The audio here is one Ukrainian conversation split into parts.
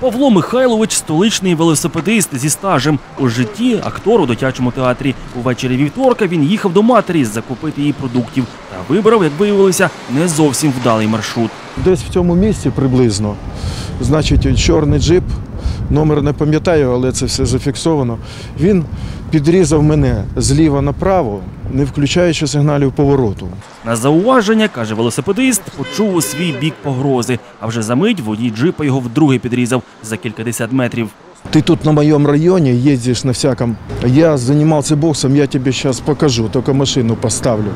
Павло Михайлович столичний велосипедист зі стажем. У житті актор у дитячому театрі. Увечері вівторка він їхав до матері закупити її продуктів та вибрав, як виявилося, не зовсім вдалий маршрут. Десь в цьому місці приблизно. Значить, чорний джип, номер не пам'ятаю, але це все зафіксовано. Він підрізав мене зліва направо, не включаючи сигналів повороту. На зауваження, каже велосипедист, почув у свій бік погрози, а вже за мить водій джипа його вдруге підрізав за кількадесят метрів. Ты тут на моем районе ездишь на всяком. Я занимался боксом, я тебе сейчас покажу, только машину поставлю.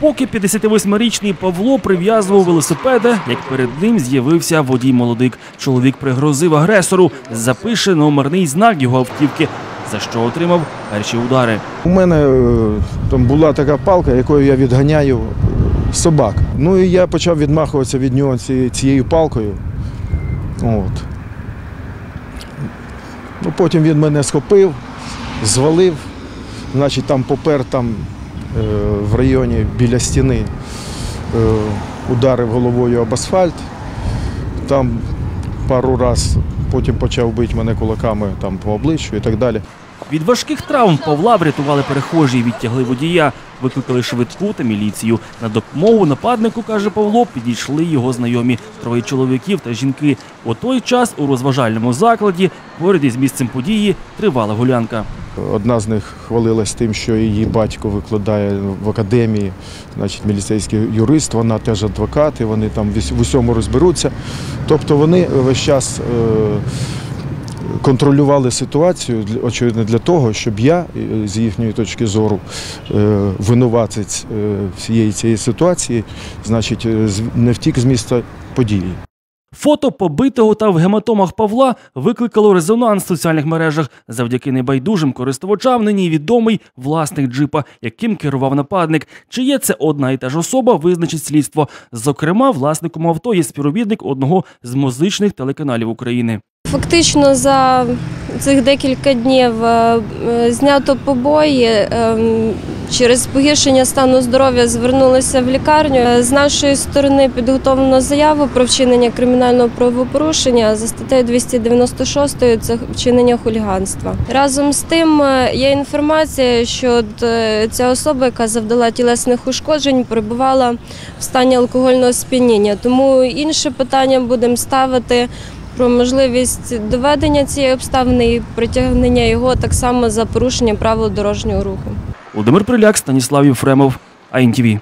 Поки 58-річний Павло прив'язував велосипеда, як перед ним з'явився водій молодик. Чоловік пригрозив агресору, запише номерний знак його автівки, за що отримав перші удари. У мене е, там була така палка, якою я відганяю собак. Ну і я почав відмахуватися від нього цією палкою. От. Ну, потім він мене схопив, звалив, значить там попер там в районі біля стіни, е, ударив головою об асфальт. Там пару разів потім почав бити мене кулаками там, по обличчю і так далі. Від важких травм Павла врятували перехожі і відтягли водія, викликали швидку та міліцію. На допомогу нападнику, каже Павло, підійшли його знайомі троє чоловіків та жінки. У той час у розважальному закладі поряд із місцем події тривала гулянка. Одна з них хвалилась тим, що її батько викладає в академії, значить, міліцейський юрист, вона теж адвокат, і вони там в усьому розберуться. Тобто вони весь час е, контролювали ситуацію, очевидно, для того, щоб я, е, з їхньої точки зору, е, винуватець всієї цієї ситуації, значить, не втік з міста події. Фото побитого та в гематомах Павла викликало резонанс в соціальних мережах. Завдяки небайдужим користувачам нині відомий власник джипа, яким керував нападник. Чи є це одна і та ж особа, визначить слідство. Зокрема, власником авто є співробітник одного з музичних телеканалів України. Фактично за цих декілька днів е, е, знято побої. Через погіршення стану здоров'я звернулися в лікарню. З нашої сторони підготовлено заяву про вчинення кримінального правопорушення за статтею 296 це вчинення хуліганства. Разом з тим е, є інформація, що е, ця особа, яка завдала тілесних ушкоджень, перебувала в стані алкогольного сп'яніння. Тому інше питання будемо ставити про можливість доведення цієї обставини і притягнення його так само за порушення правил дорожнього руху. Володимир Приляк, Станіслав Єфремов, АІНТВ.